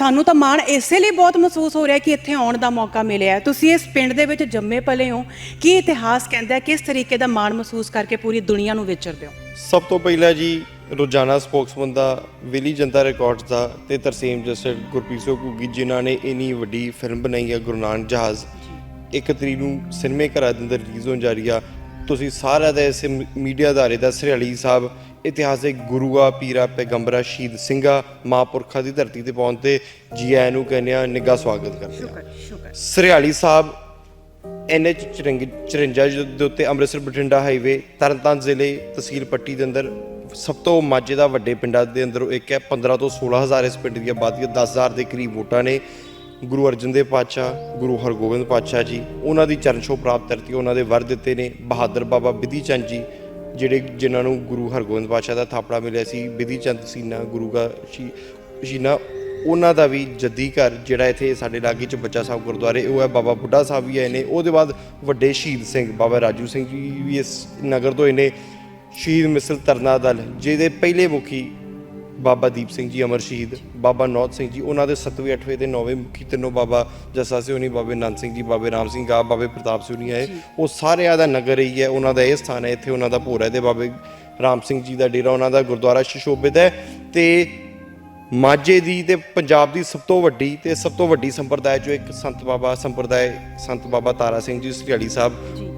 ਸਾਨੂੰ ਤਾਂ ਮਾਣ ਇਸੇ ਲਈ ਬਹੁਤ ਮਹਿਸੂਸ ਹੋ ਰਿਹਾ ਕਿ ਇੱਥੇ ਆਉਣ ਦਾ ਮੌਕਾ ਮਿਲਿਆ ਹੈ। ਤੁਸੀਂ ਇਸ ਪਿੰਡ ਦੇ ਵਿੱਚ ਜੰਮੇ ਪਲੇ ਹੋ। ਕੀ ਇਤਿਹਾਸ ਕਹਿੰਦਾ ਹੈ? ਕਿਸ ਤਰੀਕੇ ਦਾ ਮਾਣ ਮਹਿਸੂਸ ਕਰਕੇ ਪੂਰੀ ਦੁਨੀਆ ਨੂੰ ਵਿਚਰਦੇ ਹੋ? ਸਭ ਤੋਂ ਪਹਿਲਾਂ ਜੀ ਰੋਜ਼ਾਨਾ ਸਪੋਕਸਮੈਨ ਦਾ ਵਿਲੀ ਜਨਤਾ ਰਿਕਾਰਡਸ ਦਾ ਤੇ ਤਰਸੀਮ ਜਸਟਰ ਗੁਰਪ੍ਰੀਤ ਸਿੰਘ ਘੁੱਗੀ ਜਿਨ੍ਹਾਂ ਨੇ ਇੰਨੀ ਵੱਡੀ ਫਿਲਮ ਬਣਾਈ ਹੈ ਗੁਰੂ ਨਾਨਕ ਜਹਾਜ਼। ਇੱਕ ਤਰੀਕ ਨੂੰ ਸਿਨੇਮੇ ਘਰਾਂ ਦੇ ਅੰਦਰ ਰਿਲੀਜ਼ ਹੋਣ ਜਾ ਰਹੀ ਆ। ਤੁਸੀਂ ਸਾਰਿਆਂ ਦਾ ਇਸ ਮੀਡੀਆ ਅਦਾਰੇ ਦਾ ਸਰਿਆਲੀ ਸਾਹਿਬ ਇਤਿਹਾਸਿਕ ਗੁਰੂਆ ਪੀਰਾ ਪੈਗੰਬਰਾ ਸ਼ਹੀਦ ਸਿੰਘਾ ਮਹਾਂਪੁਰਖਾਂ ਦੀ ਧਰਤੀ ਤੇ ਪਹੁੰਚ ਤੇ ਜੀ ਆਇਆਂ ਨੂੰ ਕਹਿੰਦੇ ਆ ਨਿੱਘਾ ਸਵਾਗਤ ਕਰਦੇ ਆ। ਸ਼ੁਕਰ ਸਰਿਆਲੀ ਸਾਹਿਬ ਐਨਐਚ 54 ਦੇ ਉੱਤੇ ਅੰਮ੍ਰਿਤਸਰ ਬਠਿੰਡਾ ਹਾਈਵੇ ਤਰਨਤਾਰਨ ਜ਼ਿਲ੍ਹੇ ਤਹਿਸੀਲ ਪੱਟੀ ਦੇ ਅੰਦਰ ਸਭ ਤੋਂ ਮਾਝੇ ਦਾ ਵੱਡੇ ਪਿੰਡਾਂ ਦੇ ਅੰਦਰੋਂ ਇੱਕ ਹੈ 15 ਤੋਂ 16000 ਇਸ ਪਿੰਡ ਦੀ ਆਬਾਦੀ ਹੈ 10000 ਦੇ ਕਰੀਬ ਵੋਟਾਂ ਨੇ। ਗੁਰੂ ਅਰਜਨ ਦੇਵ ਪਾਤਸ਼ਾਹ, ਗੁਰੂ ਹਰਗੋਬਿੰਦ ਪਾਤਸ਼ਾਹ ਜੀ, ਉਹਨਾਂ ਦੀ ਚਰਨ ਛੋਹ ਪ੍ਰਾਪਤ ਧਰਤੀ, ਉਹਨਾਂ ਦੇ ਵਰ ਦਿੱਤੇ ਨੇ, ਬਹਾਦਰ ਬਾਬਾ ਬਿਧੀ ਚੰਦ ਜੀ, ਜਿਹੜੇ ਜਿਨ੍ਹਾਂ ਨੂੰ ਗੁਰੂ ਹਰਗੋਬਿੰਦ ਪਾਤਸ਼ਾਹ ਦਾ ਥਾਪੜਾ ਮਿਲਿਆ ਸੀ, ਬਿਧੀ ਚੰਦ ਸੀਨਾ, ਗੁਰੂ ਦਾ ਸ਼ੀ- ਸ਼ੀਨਾ, ਉਹਨਾਂ ਦਾ ਵੀ ਜੱਦੀ ਘਰ, ਜਿਹੜਾ ਇੱਥੇ ਸਾਡੇ ਲਾਗੇ ਚ ਬੱਚਾ ਸਾਹਿਬ ਗੁਰਦੁਆਰੇ, ਉਹ ਹੈ ਬਾਬਾ ਬੁੱਢਾ ਸਾਹਿਬ ਵੀ ਆਏ ਨੇ, ਉਹਦੇ ਬਾਅਦ ਵੱਡੇ ਸ਼ਹੀਦ ਸਿੰਘ ਬਾਬਾ ਰਾਜੂ ਸਿੰਘ ਜੀ ਵੀ ਇਸ ਨਗਰ ਤੋਂ ਇਹਨੇ ਸ਼ਹੀਦ ਮਿਸਲ ਤਰਨਾ ਦਲ, ਜਿਹਦੇ ਪਹਿਲੇ ਮੁਖੀ ਬਾਬਾ ਦੀਪ ਸਿੰਘ ਜੀ ਅਮਰ ਸ਼ਹੀਦ ਬਾਬਾ ਨੌਤ ਸਿੰਘ ਜੀ ਉਹਨਾਂ ਦੇ 7ਵੇਂ 8ਵੇਂ ਤੇ 9ਵੇਂ ਮੁਖੀ ਤਿੰਨੋਂ ਬਾਬਾ ਜੱਸਾ ਸਿਉਣੀ ਬਾਬੇ ਨੰਦ ਸਿੰਘ ਜੀ ਬਾਬੇ ਰਾਮ ਸਿੰਘ ਗਾ ਬਾਬੇ ਪ੍ਰਤਾਪ ਸਿਉਣੀ ਆਏ। ਉਹ ਸਾਰਿਆਂ ਦਾ ਨਗਰ ਹੀ ਹੈ ਉਹਨਾਂ ਦਾ ਇਹ ਸਥਾਨ ਹੈ ਇੱਥੇ ਉਹਨਾਂ ਦਾ ਭੋਰਾ ਹੈ ਤੇ ਬਾਬੇ ਰਾਮ ਸਿੰਘ ਜੀ ਦਾ ਡੇਰਾ ਉਹਨਾਂ ਦਾ ਗੁਰਦੁਆਰਾ ਸ਼ਿਸ਼ੋਭਿਤ ਹੈ ਤੇ ਮਾਝੇ ਦੀ ਤੇ ਪੰਜਾਬ ਦੀ ਸਭ ਤੋਂ ਵੱਡੀ ਤੇ ਸਭ ਤੋਂ ਵੱਡੀ ਸੰਪਰਦਾਇ ਜੋ ਇੱਕ ਸੰਤ ਬਾਬਾ ਸੰਪਰਦਾਇ ਸੰਤ ਬਾਬਾ ਤਾਰਾ ਸਿੰਘ ਜੀ ਸਰਿਆਲੀ ਸਾਹਿਬ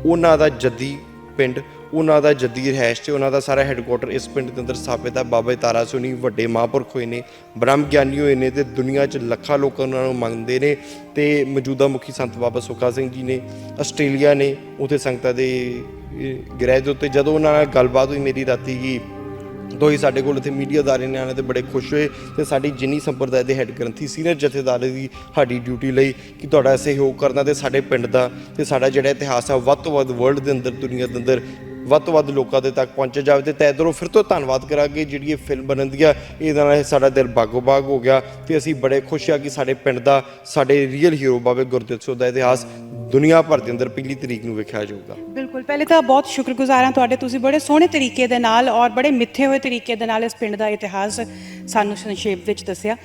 ਉਹਨਾਂ ਦਾ ਜੱਦੀ ਪਿੰਡ ਉਹਨਾਂ ਦਾ ਜੱਦੀ ਰਹਿਸ਼ ਤੇ ਉਹਨਾਂ ਦਾ ਸਾਰਾ ਹੈੱਡਕੁਆਟਰ ਇਸ ਪਿੰਡ ਦੇ ਅੰਦਰ ਸਥਾਪਿਤ ਹੈ। ਬਾਬਾ ਤਾਰਾ ਸੁਣੀ ਵੱਡੇ ਮਹਾਂਪੁਰਖ ਹੋਏ ਨੇ, ਬ੍ਰਹਮ ਗਿਆਨੀ ਹੋਏ ਨੇ ਤੇ ਦੁਨੀਆ 'ਚ ਲੱਖਾਂ ਲੋਕ ਉਹਨਾਂ ਨੂੰ ਮੰਨਦੇ ਨੇ ਤੇ ਮੌਜੂਦਾ ਮੁਖੀ ਸੰਤ ਬਾਬਾ ਸੁੱਖਾ ਸਿੰਘ ਜੀ ਨੇ ਆਸਟ੍ਰੇਲੀਆ ਨੇ ਉਥੇ ਸੰਗਤਾਂ ਦੇ ਗ੍ਰਹਿ ਦੇ ਉੱਤੇ ਜਦੋਂ ਉਹਨਾਂ ਨਾਲ ਗੱਲਬਾਤ ਹੋਈ ਮੇਰੀ ਰਾਤੀ ਕੀ ਦੋ ਹੀ ਸਾਡੇ ਕੋਲ ਇੱਥੇ ਮੀਡੀਆਦਾਰੇ ਨੇ ਆਣੇ ਤੇ ਬੜੇ ਖੁਸ਼ ਹੋਏ ਤੇ ਸਾਡੀ ਜਿੰਨੀ ਸੰਪਰਦਾਇ ਦੇ ਹੈੱਡ ਗ੍ਰੰਥੀ ਸੀਨੀਅਰ ਜਥੇਦਾਰ ਦੀ ਸਾਡੀ ਡਿਊਟੀ ਲਈ ਕਿ ਤੁਹਾਡਾ ਸਹਿਯੋਗ ਕਰਨਾ ਤੇ ਸਾਡੇ ਪਿੰਡ ਦਾ ਤੇ ਸਾਡਾ ਜਿਹੜਾ ਇਤਿਹਾਸ ਆ, ਵੱਧ ਤੋਂ ਵੱਧ ਵਰਲਡ ਦੇ ਅੰਦਰ, ਦੁਨੀਆ ਦੇ ਅੰਦਰ ਵੱਧ ਤੋਂ ਵੱਧ ਲੋਕਾਂ ਦੇ ਤੱਕ ਪਹੁੰਚਿਆ ਜਾਵੇ ਤੇ ਤੈਦਰੋਂ ਫਿਰ ਤੋਂ ਧੰਨਵਾਦ ਕਰਾਂਗੇ ਜਿਹੜੀ ਇਹ ਫਿਲਮ ਬਣਨ ਦੀ ਆ ਇਹਦੇ ਨਾਲ ਸਾਡਾ ਦਿਲ ਬਾਗੋ ਬਾਗ ਹੋ ਗਿਆ ਤੇ ਅਸੀਂ ਬੜੇ ਖੁਸ਼ ਆ ਕਿ ਸਾਡੇ ਪਿੰਡ ਦਾ, ਸਾਡੇ ਰੀਅਲ ਹੀਰੋ ਬਾਬੇ ਗੁਰਦਿੱਤ ਸਿੰਘ ਦਾ ਇਤਿਹਾਸ ਦੁਨੀਆ ਭਰ ਦੇ ਅੰਦਰ ਪਹਿਲੀ ਤਰੀਕ ਨੂੰ ਵੇਖਿਆ ਜਾਊਗਾ। ਬਿਲਕੁਲ, ਪਹਿਲੇ ਤਾਂ ਬਹੁਤ ਸ਼ੁਕਰਗੁਜ਼ਾਰ ਹਾਂ ਤੁਹਾਡੇ, ਤੁਸੀਂ ਬੜੇ ਸੋਹਣੇ ਤਰੀਕੇ ਦੇ ਨਾਲ ਔਰ ਬੜੇ ਮਿੱਥੇ ਹੋਏ ਤਰੀਕੇ ਦੇ ਨਾਲ ਇਸ ਪਿੰਡ ਦਾ ਇਤਿਹਾਸ ਸਾਨੂੰ ਸੰਖੇਪ ਵਿੱਚ ਦੱਸਿਆ।